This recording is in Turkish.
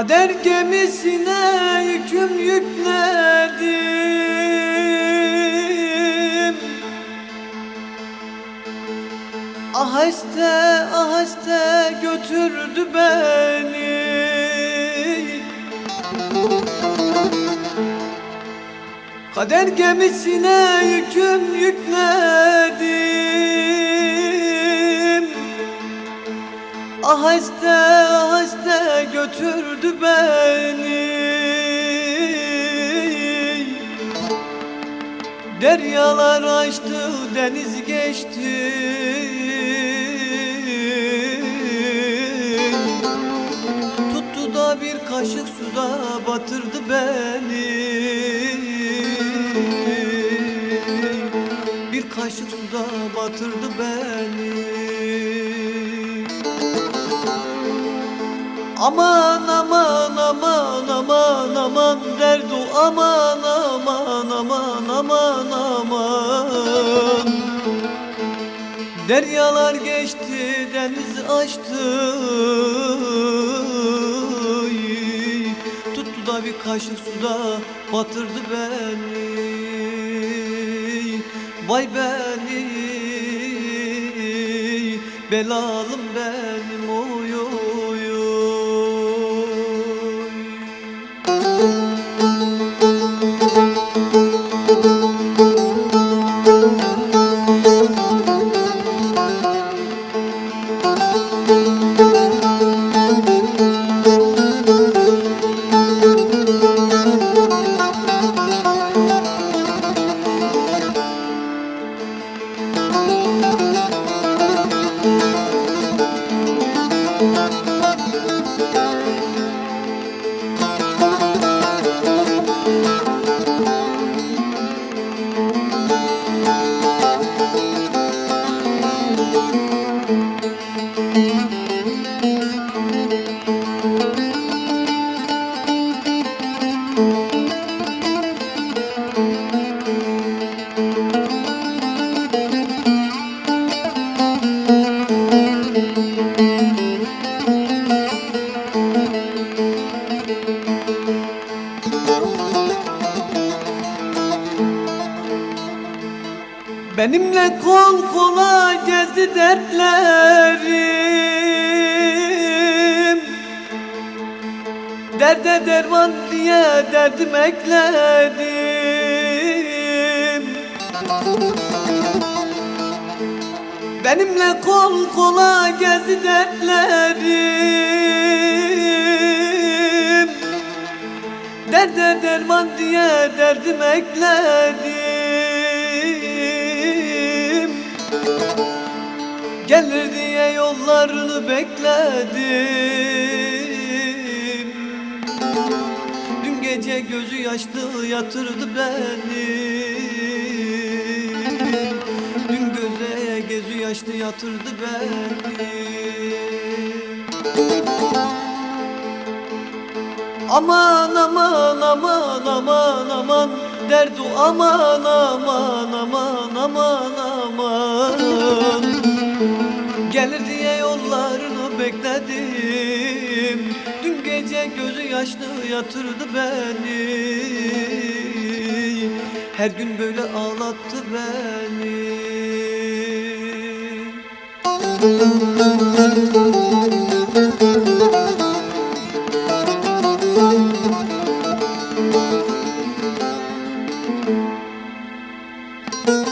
Kader gemisine yüküm yükledim. Aheste aheste götürdü beni. Kader gemisine yüküm yükledim Aheste aheste götürdü beni. Deryalar açtı deniz geçti. Tuttu da bir kaşık suda batırdı beni. Bir kaşık suda batırdı beni Aman aman aman aman aman derdu. Aman aman aman aman aman. Deryalar geçti deniz açtı. Tuttu da bir kaşık suda batırdı beni. Vay beni belalım benim Benimle kol kola gezdi dertlerim. Derde derman diye derdim ekledim. Benimle kol kola gezdi dertlerim. Derde derman diye derdim ekledim yollarını bekledim. Dün gece gözü yaşlı yatırdı beni. Dün göze gözü yaşlı yatırdı beni. Aman aman aman aman aman Derdu aman aman aman bekledim. Dün gece gözü yaşlı yatırdı beni. Her gün böyle ağlattı beni. Müzik